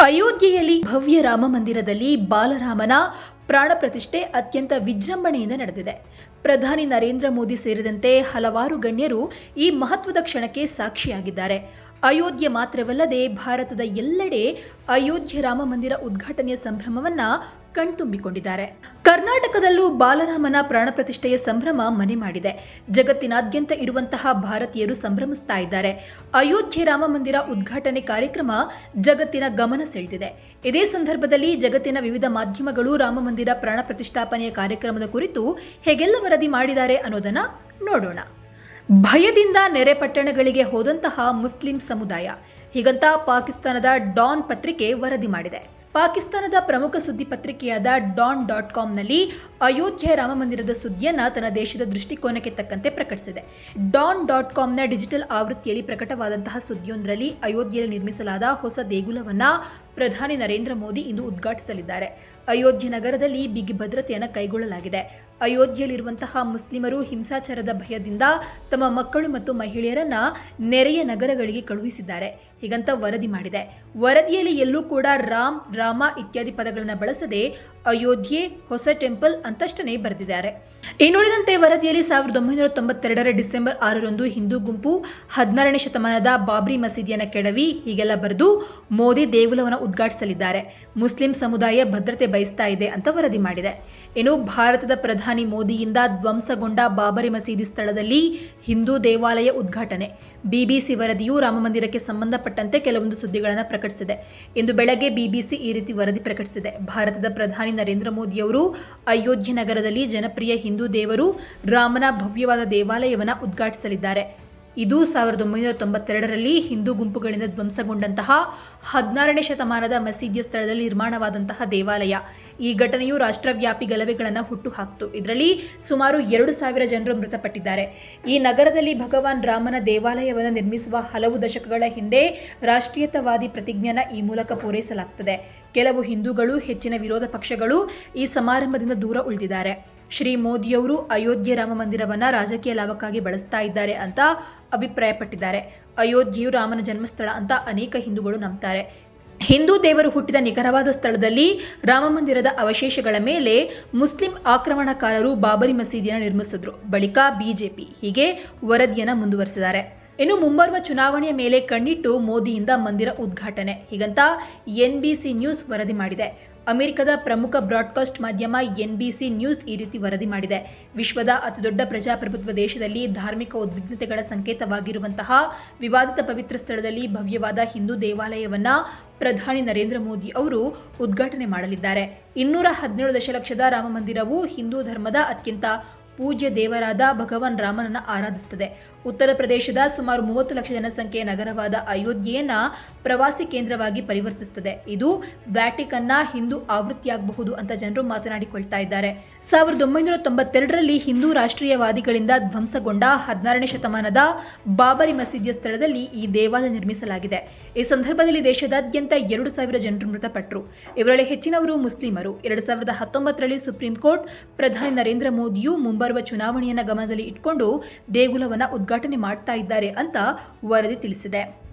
ಅಯೋಧ್ಯೆಯಲ್ಲಿ ಭವ್ಯ ರಾಮ ಮಂದಿರದಲ್ಲಿ ಬಾಲರಾಮನ ಪ್ರಾಣ ಪ್ರತಿಷ್ಠೆ ಅತ್ಯಂತ ವಿಜೃಂಭಣೆಯಿಂದ ನಡೆದಿದೆ. ಪ್ರಧಾನಿ ನರೇಂದ್ರ ಮೋದಿ ಸೇರಿದಂತೆ ಹಲವಾರು ಗಣ್ಯರು ಈ ಮಹತ್ವದ ಕ್ಷಣಕ್ಕೆ ಸಾಕ್ಷಿಯಾಗಿದ್ದಾರೆ. ಅಯೋಧ್ಯೆ ಮಾತ್ರವಲ್ಲದೆ ಭಾರತದ ಎಲ್ಲೆಡೆ ಅಯೋಧ್ಯೆ ರಾಮ ಮಂದಿರ ಉದ್ಘಾಟನೆಯ ಸಂಭ್ರಮವನ್ನ ಕಣ್ತುಂಬಿಕೊಂಡಿದ್ದಾರೆ. ಕರ್ನಾಟಕದಲ್ಲೂ ಬಾಲರಾಮನ ಪ್ರಾಣ ಪ್ರತಿಷ್ಠೆಯ ಸಂಭ್ರಮ ಮನೆ ಮಾಡಿದೆ. ಜಗತ್ತಿನಾದ್ಯಂತ ಇರುವಂತಹ ಭಾರತೀಯರು ಸಂಭ್ರಮಿಸ್ತಾ ಇದ್ದಾರೆ. ಅಯೋಧ್ಯೆ ರಾಮ ಮಂದಿರ ಉದ್ಘಾಟನೆ ಕಾರ್ಯಕ್ರಮ ಜಗತ್ತಿನ ಗಮನ ಸೆಳೆದಿದೆ. ಇದೇ ಸಂದರ್ಭದಲ್ಲಿ ಜಗತ್ತಿನ ವಿವಿಧ ಮಾಧ್ಯಮಗಳು ರಾಮ ಮಂದಿರ ಪ್ರಾಣ ಪ್ರತಿಷ್ಠಾಪನೆಯ ಕಾರ್ಯಕ್ರಮದ ಕುರಿತು ಹೇಗೆಲ್ಲ ವರದಿ ಮಾಡಿದ್ದಾರೆ ಅನ್ನೋದನ್ನ ನೋಡೋಣ. ಭಯದಿಂದ ನೆರೆ ಪಟ್ಟಣಗಳಿಗೆ ಹೋದಂತಹ ಮುಸ್ಲಿಂ ಸಮುದಾಯ. ಹೀಗಂತ ಪಾಕಿಸ್ತಾನದ ಡಾನ್ ಪತ್ರಿಕೆ ವರದಿ ಮಾಡಿದೆ. ಪಾಕಿಸ್ತಾನದ ಪ್ರಮುಖ ಸುದ್ದಿ ಪತ್ರಿಕೆಯಾದ ಡಾನ್ ಡಾಟ್ ಕಾಮ್ನಲ್ಲಿ ಅಯೋಧ್ಯೆ ರಾಮ ಮಂದಿರದ ಸುದ್ದಿಯನ್ನು ತನ್ನ ದೇಶದ ದೃಷ್ಟಿಕೋನಕ್ಕೆ ತಕ್ಕಂತೆ ಪ್ರಕಟಿಸಿದೆ. ಡಾನ್ ಡಾಟ್ ಕಾಮ್ನ ಡಿಜಿಟಲ್ ಆವೃತ್ತಿಯಲ್ಲಿ ಪ್ರಕಟವಾದಂತಹ ಸುದ್ದಿಯೊಂದರಲ್ಲಿ ಅಯೋಧ್ಯೆಯಲ್ಲಿ ನಿರ್ಮಿಸಲಾದ ಹೊಸ ದೇಗುಲವನ್ನ ಪ್ರಧಾನಿ ನರೇಂದ್ರ ಮೋದಿ ಇಂದು ಉದ್ಘಾಟಿಸಲಿದ್ದಾರೆ. ಅಯೋಧ್ಯೆ ನಗರದಲ್ಲಿ ಬಿಗಿ ಭದ್ರತೆಯನ್ನು ಕೈಗೊಳ್ಳಲಾಗಿದೆ. ಅಯೋಧ್ಯೆಯಲ್ಲಿರುವಂತಹ ಮುಸ್ಲಿಮರು ಹಿಂಸಾಚಾರದ ಭಯದಿಂದ ತಮ್ಮ ಮಕ್ಕಳು ಮತ್ತು ಮಹಿಳೆಯರನ್ನ ನೆರೆಯ ನಗರಗಳಿಗೆ ಕಳುಹಿಸಿದ್ದಾರೆ. ಹೀಗಂತ ವರದಿ ಮಾಡಿದೆ. ವರದಿಯಲ್ಲಿ ಎಲ್ಲೂ ಕೂಡ ರಾಮ್, ರಾಮ ಇತ್ಯಾದಿ ಪದಗಳನ್ನು ಬಳಸದೆ ಅಯೋಧ್ಯೆ ಹೊಸ ಟೆಂಪಲ್ ಅಂತಷ್ಟನೇ ಬರೆದಿದ್ದಾರೆ. ಇನ್ನುಳಿದಂತೆ ವರದಿಯಲ್ಲಿ ಸಾವಿರದ ಒಂಬೈನೂರ ತೊಂಬತ್ತೆರಡರ ಡಿಸೆಂಬರ್ ಆರರಂದು ಹಿಂದೂ ಗುಂಪು ಹದಿನಾರನೇ ಶತಮಾನದ ಬಾಬ್ರಿ ಮಸೀದಿಯನ್ನು ಕೆಡವಿ ಹೀಗೆಲ್ಲ ಬರೆದು ಮೋದಿ ದೇಗುಲವನ್ನು ಉದ್ಘಾಟಿಸಲಿದ್ದಾರೆ. ಮುಸ್ಲಿಂ ಸಮುದಾಯ ಭದ್ರತೆ ಬಯಸ್ತಾ ಇದೆ ಅಂತ ವರದಿ ಮಾಡಿದೆ. ಇನ್ನು ಭಾರತದ ಪ್ರಧಾನಿ ಮೋದಿಯಿಂದ ಧ್ವಂಸಗೊಂಡ ಬಾಬರಿ ಮಸೀದಿ ಸ್ಥಳದಲ್ಲಿ ಹಿಂದೂ ದೇವಾಲಯ ಉದ್ಘಾಟನೆ. ಬಿಬಿಸಿ ವರದಿಯು ರಾಮಮಂದಿರಕ್ಕೆ ಸಂಬಂಧಪಟ್ಟಂತೆ ಕೆಲವೊಂದು ಸುದ್ದಿಗಳನ್ನು ಪ್ರಕಟಿಸಿದೆ. ಇಂದು ಬೆಳಗ್ಗೆ ಬಿಬಿಸಿ ಈ ರೀತಿ ವರದಿ ಪ್ರಕಟಿಸಿದೆ. ಭಾರತದ ಪ್ರಧಾನಿ ನರೇಂದ್ರ ಮೋದಿಯವರು ಅಯೋಧ್ಯೆ ನಗರದಲ್ಲಿ ಜನಪ್ರಿಯ ಹಿಂದೂ ದೇವರು ರಾಮನ ಭವ್ಯವಾದ ದೇವಾಲಯವನ್ನು ಉದ್ಘಾಟಿಸಲಿದ್ದಾರೆ. ಇದು ಸಾವಿರದ ಒಂಬೈನೂರ ತೊಂಬತ್ತೆರಡರಲ್ಲಿ ಹಿಂದೂ ಗುಂಪುಗಳಿಂದ ಧ್ವಂಸಗೊಂಡಂತಹ ಹದಿನಾರನೇ ಶತಮಾನದ ಮಸೀದಿಯ ಸ್ಥಳದಲ್ಲಿ ನಿರ್ಮಾಣವಾದಂತಹ ದೇವಾಲಯ. ಈ ಘಟನೆಯು ರಾಷ್ಟ್ರವ್ಯಾಪಿ ಗಲಭೆಗಳನ್ನು ಹುಟ್ಟುಹಾಕಿತು. ಇದರಲ್ಲಿ ಸುಮಾರು ಎರಡು ಸಾವಿರ ಜನರು ಮೃತಪಟ್ಟಿದ್ದಾರೆ. ಈ ನಗರದಲ್ಲಿ ಭಗವಾನ್ ರಾಮನ ದೇವಾಲಯವನ್ನು ನಿರ್ಮಿಸುವ ಹಲವು ದಶಕಗಳ ಹಿಂದೆ ರಾಷ್ಟ್ರೀಯತವಾದಿ ಪ್ರತಿಜ್ಞಾನ ಈ ಮೂಲಕ ಪೂರೈಸಲಾಗ್ತದೆ. ಕೆಲವು ಹಿಂದೂಗಳು, ಹೆಚ್ಚಿನ ವಿರೋಧ ಪಕ್ಷಗಳು ಈ ಸಮಾರಂಭದಿಂದ ದೂರ ಉಳಿದಿದ್ದಾರೆ. ಶ್ರೀ ಮೋದಿಯವರು ಅಯೋಧ್ಯೆ ರಾಮ ಮಂದಿರವನ್ನು ರಾಜಕೀಯ ಲಾಭಕ್ಕಾಗಿ ಬಳಸ್ತಾ ಇದ್ದಾರೆ ಅಂತ ಅಭಿಪ್ರಾಯಪಟ್ಟಿದ್ದಾರೆ. ಅಯೋಧ್ಯೆಯು ರಾಮನ ಜನ್ಮಸ್ಥಳ ಅಂತ ಅನೇಕ ಹಿಂದೂಗಳು ನಂಬ್ತಾರೆ. ಹಿಂದೂ ದೇವರು ಹುಟ್ಟಿದ ನಿಖರವಾದ ಸ್ಥಳದಲ್ಲಿ ರಾಮ ಮಂದಿರದ ಅವಶೇಷಗಳ ಮೇಲೆ ಮುಸ್ಲಿಂ ಆಕ್ರಮಣಕಾರರು ಬಾಬರಿ ಮಸೀದಿಯನ್ನು ನಿರ್ಮಿಸಿದ್ರು. ಬಳಿಕ ಬಿಜೆಪಿ ಹೀಗೆ ವರದಿಯನ್ನು ಮುಂದುವರೆಸಿದ್ದಾರೆ. ಇನ್ನು ಮುಂಬರುವ ಚುನಾವಣೆಯ ಮೇಲೆ ಕಣ್ಣಿಟ್ಟು ಮೋದಿಯಿಂದ ಮಂದಿರ ಉದ್ಘಾಟನೆ. ಹೀಗಂತ ಎನ್ಬಿಸಿ ನ್ಯೂಸ್ ವರದಿ ಮಾಡಿದೆ. ಅಮೆರಿಕದ ಪ್ರಮುಖ ಬ್ರಾಡ್ಕಾಸ್ಟ್ ಮಾಧ್ಯಮ ಎನ್ಬಿಸಿ ನ್ಯೂಸ್ ಈ ರೀತಿ ವರದಿ ಮಾಡಿದೆ. ವಿಶ್ವದ ಅತಿದೊಡ್ಡ ಪ್ರಜಾಪ್ರಭುತ್ವ ದೇಶದಲ್ಲಿ ಧಾರ್ಮಿಕ ಉದ್ವಿಗ್ನತೆಗಳ ಸಂಕೇತವಾಗಿರುವಂತಹ ವಿವಾದಿತ ಪವಿತ್ರ ಸ್ಥಳದಲ್ಲಿ ಭವ್ಯವಾದ ಹಿಂದೂ ದೇವಾಲಯವನ್ನ ಪ್ರಧಾನಿ ನರೇಂದ್ರ ಮೋದಿ ಅವರು ಉದ್ಘಾಟನೆ ಮಾಡಲಿದ್ದಾರೆ. ಇನ್ನೂರ ಹದಿನೇಳು ದಶಲಕ್ಷದ ರಾಮ ಮಂದಿರವು ಹಿಂದೂ ಧರ್ಮದ ಅತ್ಯಂತ ಪೂಜ್ಯ ದೇವರಾದ ಭಗವಾನ್ ರಾಮನನ್ನು ಆರಾಧಿಸುತ್ತದೆ ಉತ್ತರ ಪ್ರದೇಶದ ಸುಮಾರು ಮೂವತ್ತು ಲಕ್ಷ ಜನಸಂಖ್ಯೆಯ ನಗರವಾದ ಅಯೋಧ್ಯೆಯನ್ನ ಪ್ರವಾಸಿ ಕೇಂದ್ರವಾಗಿ ಪರಿವರ್ತಿಸುತ್ತದೆ ಇದು ವ್ಯಾಟಿಕನ್ನ ಹಿಂದೂ ಆವೃತ್ತಿಯಾಗಬಹುದು ಅಂತ ಜನರು ಮಾತನಾಡಿಕೊಳ್ತಾ ಇದ್ದಾರೆ. ಸಾವಿರದ ಒಂಬೈನೂರ ತೊಂಬತ್ತೆರಡರಲ್ಲಿ ಹಿಂದೂ ರಾಷ್ಟ್ರೀಯವಾದಿಗಳಿಂದ ಧ್ವಂಸಗೊಂಡ ಹದಿನಾರನೇ ಶತಮಾನದ ಬಾಬರಿ ಮಸೀದಿಯ ಸ್ಥಳದಲ್ಲಿ ಈ ದೇವಾಲಯ ನಿರ್ಮಿಸಲಾಗಿದೆ. ಈ ಸಂದರ್ಭದಲ್ಲಿ ದೇಶದಾದ್ಯಂತ ಎರಡು ಸಾವಿರ ಜನರು ಮೃತಪಟ್ಟರು. ಇವರಲ್ಲಿ ಹೆಚ್ಚಿನವರು ಮುಸ್ಲಿಮರು. ಎರಡು ಸಾವಿರದ ಹತ್ತೊಂಬತ್ತರಲ್ಲಿ ಸುಪ್ರೀಂ ಕೋರ್ಟ್ ಪ್ರಧಾನಿ ನರೇಂದ್ರ ಮೋದಿಯು ಮುಂಬರುವ ಚುನಾವಣೆಯನ್ನು ಗಮನದಲ್ಲಿ ಇಟ್ಕೊಂಡು ದೇಗುಲವನ್ನು ಉದ್ಘಾಟನೆ ಮಾಡ್ತಾ ಇದ್ದಾರೆ ಅಂತ ವರದಿ ತಿಳಿಸಿದೆ.